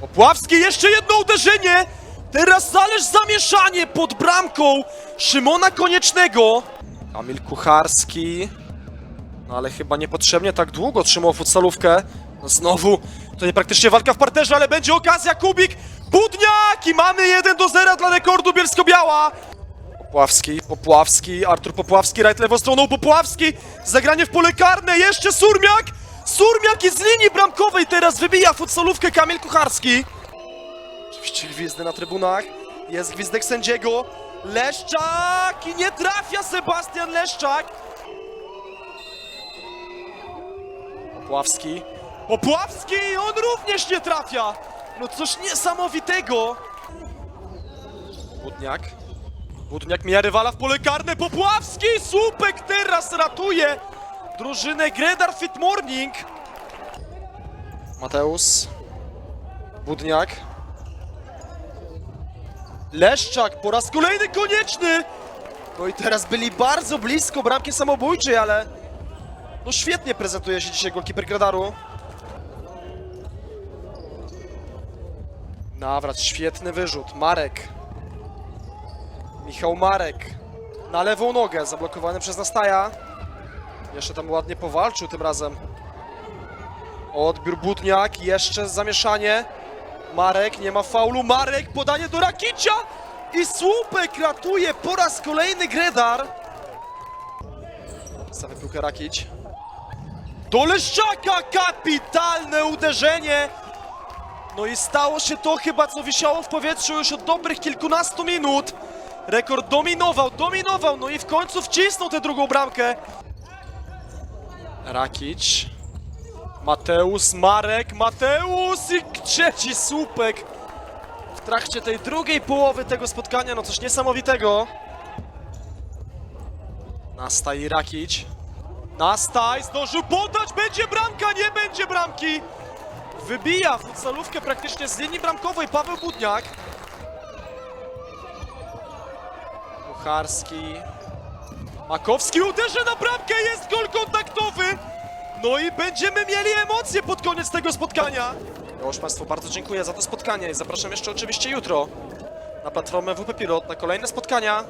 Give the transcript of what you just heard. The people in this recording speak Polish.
Popławski, jeszcze jedno uderzenie! Teraz zależ zamieszanie pod bramką Szymona Koniecznego. Kamil Kucharski. No ale chyba niepotrzebnie tak długo trzymał futsalówkę. No znowu, to nie praktycznie walka w parterze, ale będzie okazja, Kubik, Budniak i mamy 1 do 0 dla rekordu Bielsko-Biała. Popławski, Popławski, Artur Popławski, right lewą stroną, Popławski, zagranie w pole karne, jeszcze Surmiak, Surmiak jest z linii bramkowej, teraz wybija futsalówkę Kamil Kucharski. Oczywiście gwizdy na trybunach, jest gwizdek sędziego, Leszczak i nie trafia Sebastian Leszczak. Popławski, Popławski, on również nie trafia. No coś niesamowitego. Budniak. Budniak mija rywala w pole karne. Popławski! Słupek teraz ratuje drużynę Gredar Fit Morning. Mateusz. Budniak. Leszczak po raz kolejny konieczny. No i teraz byli bardzo blisko bramki samobójczej, ale no świetnie prezentuje się dzisiaj golkiper Gredaru. Nawrat, świetny wyrzut. Marek. Michał Marek na lewą nogę, zablokowany przez Nastaja. Jeszcze tam ładnie powalczył tym razem. Odbiór Budniak, jeszcze zamieszanie. Marek, nie ma faulu. Marek, podanie do Rakicia i słupek ratuje po raz kolejny Gredar. Stawia piłkę Rakić. Do Leszczaka, kapitalne uderzenie. No i stało się to chyba, co wisiało w powietrzu już od dobrych kilkunastu minut. Rekord dominował, dominował, no i w końcu wcisnął tę drugą bramkę. Rakić. Mateusz, Marek, Mateusz i trzeci słupek. W trakcie tej drugiej połowy tego spotkania, no coś niesamowitego. Nastaj i Rakić. Nastaj, zdążył podać, będzie bramka, nie będzie bramki. Wybija futsalówkę praktycznie z linii bramkowej Paweł Budniak. Kucharski. Makowski uderza na bramkę, jest gol kontaktowy. No i będziemy mieli emocje pod koniec tego spotkania. Już Państwu bardzo dziękuję za to spotkanie zapraszam jeszcze oczywiście jutro na platformę WP Pilot na kolejne spotkania.